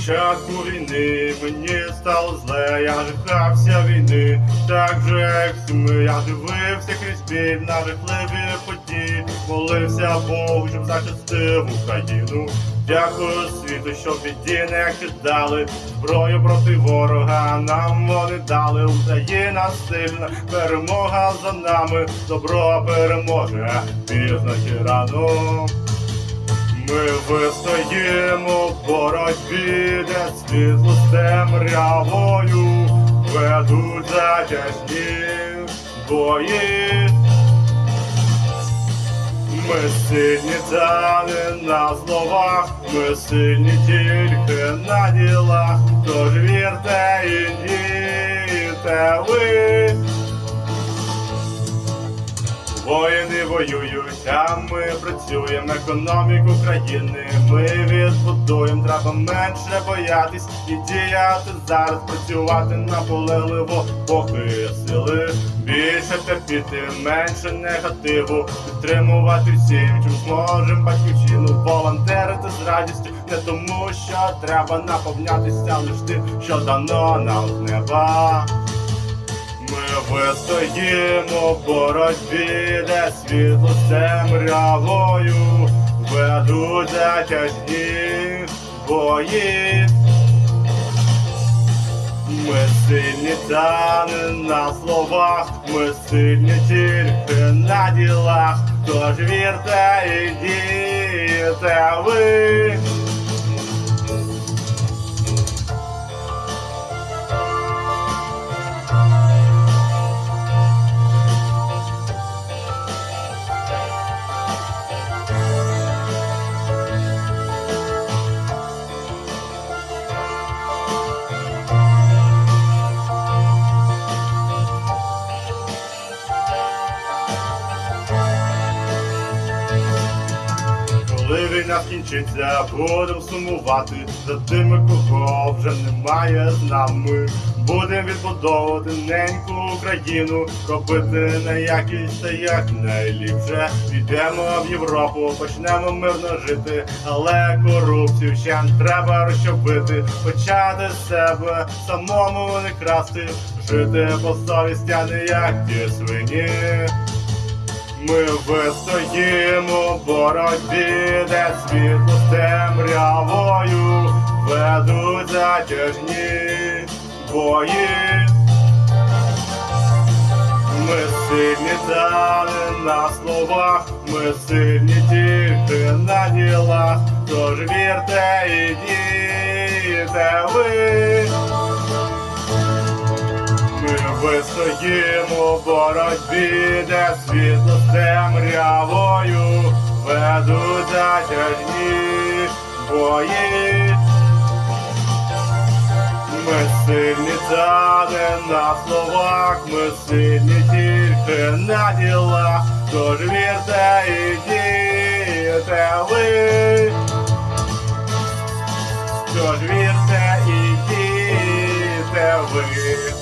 початку війни мені стало зле, я жахався війни, так же як ми, я дивився крізь біль на жахливі події, молився Богу, щоб захистив Україну. Дякую світу, що біді не кидали зброю проти ворога. Нам вони дали Україна сильна, перемога за нами, добро переможе, пізно чи рано. Вистоїмо в боротьбі, де світло з темрявою ведуть затяжні бої. Ми сильні та не на словах, ми сильні тільки на ділах, тож вірте і дійте ви. Воїни воюють, а ми працюємо економіку країни. Ми відбудуємо, треба менше боятись і діяти зараз, працювати наполегливо, поки сили. Більше терпіти, менше негативу, підтримувати всім, чим зможем батьківщину, волонтерити з радістю, не тому, що треба наповнятися лиш тим, що дано нам з неба. В боротьбі, де світло з темрявою ведуть затяжні бої. Ми сильні та не на словах, ми сильні тільки на ділах, тож вірте і дійте ви. Війна скінчиться, будем сумувати за тими, кого вже немає з нами. Будем відбудовувати неньку Україну, робити на якість та як найліпше. Йдемо в Європу, почнемо мирно жити, але корупцію ще треба розчобити, почати з себе, самому не красти, жити по совісті, а не як ті свині. Ми вистоїмо в боротьбі, де світло з темрявою ведуть затяжні бої. Ми сильні не на словах, ми сильні тільки на ділах, тож вірте і дійте ви. Вистоїмо в боротьбі, де світло з темрявою ведуть затяжні бої. Ми сильні та не на словах, ми сильні тільки на ділах, тож вірте і дійте ви. Тож вірте і дійте ви.